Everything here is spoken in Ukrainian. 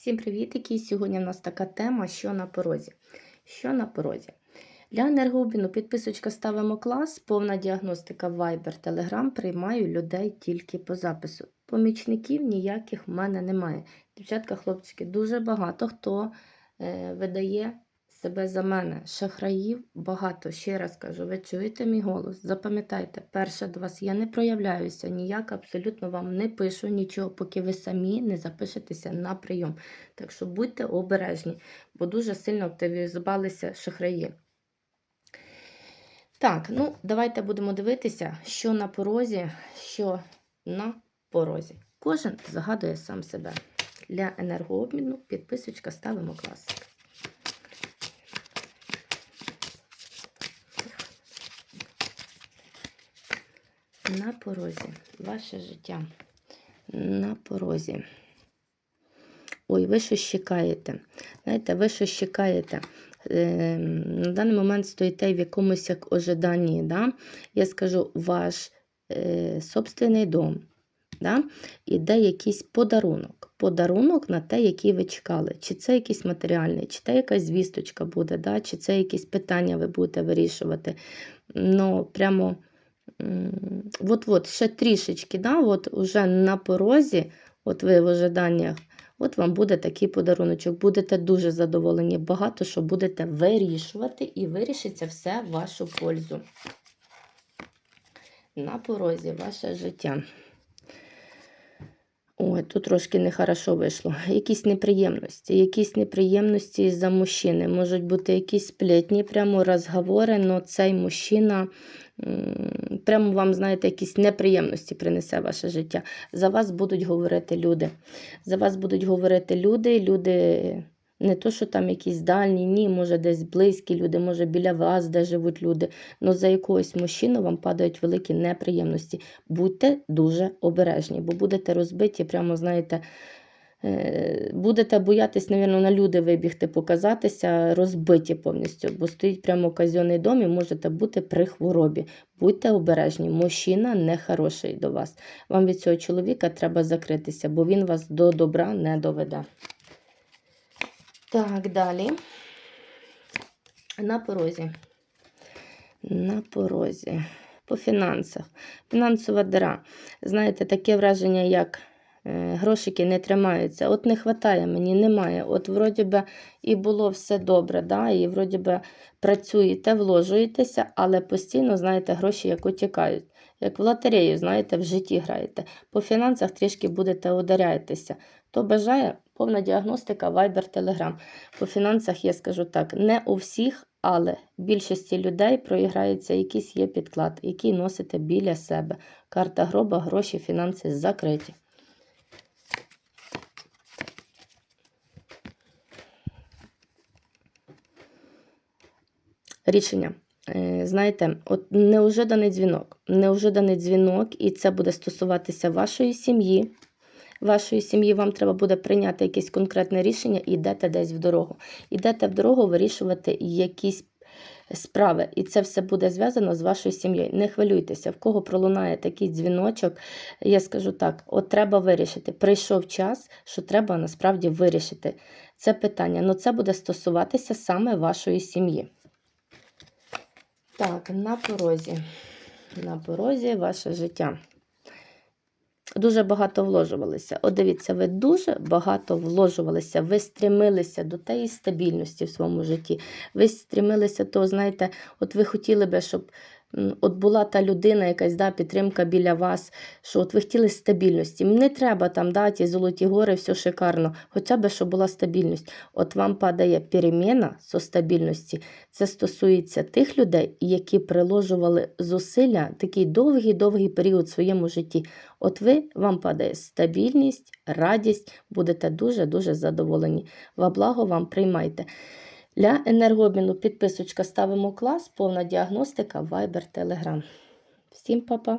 Всім привітики! Сьогодні в нас така тема, що на порозі. Що на порозі? Для енергообміну підписочка ставимо клас, повна діагностика Viber, Telegram. Приймаю людей тільки по запису. Помічників ніяких в мене немає. Дівчатка, хлопчики, дуже багато хто е, видає себе за мене. Шахраїв багато. Ще раз кажу, ви чуєте мій голос? Запам'ятайте, перше до вас я не проявляюся, ніяк абсолютно вам не пишу нічого, поки ви самі не запишетеся на прийом. Так що будьте обережні, бо дуже сильно активізувалися шахраї. Так, ну давайте будемо дивитися, що на порозі, що на порозі. Кожен загадує сам себе. Для енергообміну підписочка ставимо класик. На порозі. Ваше життя. На порозі. Ой, ви щось чекаєте. Знаєте, ви щось чекаєте. Е, на даний момент стоїте в якомусь як ожиданні. Да? Я скажу, ваш е, собственний дом. Да? Іде якийсь подарунок. Подарунок на те, який ви чекали. Чи це якийсь матеріальний, чи це якась звісточка буде, да? чи це якісь питання ви будете вирішувати. Ну, прямо от-от, ще трішечки, да? от уже на порозі, от ви в ожиданнях, От вам буде такий подаруночок. Будете дуже задоволені. Багато що будете вирішувати, і вирішиться все в вашу пользу. На порозі ваше життя. Ой, тут трошки нехорошо вийшло. Якісь неприємності. Якісь неприємності за мужчини. Можуть бути якісь сплетні, прямо розговори, але цей мужчина прямо вам, знаєте, якісь неприємності принесе ваше життя. За вас будуть говорити люди. За вас будуть говорити люди, люди. Не то, що там якісь дальні, ні, може десь близькі люди, може біля вас, де живуть люди. але за якогось мужчину вам падають великі неприємності. Будьте дуже обережні, бо будете розбиті, прямо, знаєте, Е, будете боятись, мабуть, на люди вибігти, показатися, розбиті повністю, бо стоїть прямо казенний дом і можете бути при хворобі. Будьте обережні, мужчина не хороший до вас. Вам від цього чоловіка треба закритися, бо він вас до добра не доведе. Так, далі. На порозі. На порозі. По фінансах. Фінансова дира. Знаєте, таке враження, як Е, грошики не тримаються. От не вистачає мені, немає. От вроді би і було все добре, да? і вроді би працюєте, вложуєтеся, але постійно, знаєте, гроші як утікають. Як в лотерею, знаєте, в житті граєте. По фінансах трішки будете ударяєтеся. Хто бажає, повна діагностика, Viber, Telegram. По фінансах я скажу так, не у всіх, але більшості людей проіграється якийсь є підклад, який носите біля себе. Карта гроба, гроші, фінанси закриті. рішення. Е, знаєте, от неожиданий дзвінок. Неожиданий дзвінок, і це буде стосуватися вашої сім'ї. Вашої сім'ї вам треба буде прийняти якесь конкретне рішення і йдете десь в дорогу. Йдете в дорогу вирішувати якісь справи. І це все буде зв'язано з вашою сім'єю. Не хвилюйтеся, в кого пролунає такий дзвіночок. Я скажу так: от треба вирішити. Прийшов час, що треба насправді вирішити це питання. Ну це буде стосуватися саме вашої сім'ї. Так, на порозі. На порозі ваше життя. Дуже багато вложувалися. От дивіться, ви дуже багато вложувалися, ви стремилися до тієї стабільності в своєму житті. Ви стремилися, то, знаєте, от ви хотіли би, щоб от була та людина, якась да, підтримка біля вас, що от ви хотіли стабільності. Не треба там да, ті золоті гори, все шикарно, хоча б щоб була стабільність. От вам падає переміна со стабільності. Це стосується тих людей, які приложували зусилля такий довгий-довгий період в своєму житті. От ви вам падає стабільність, радість, будете дуже-дуже задоволені. Во благо вам приймайте. Для енергообміну підписочка ставимо клас, повна діагностика, Viber, Telegram. Всім па-па!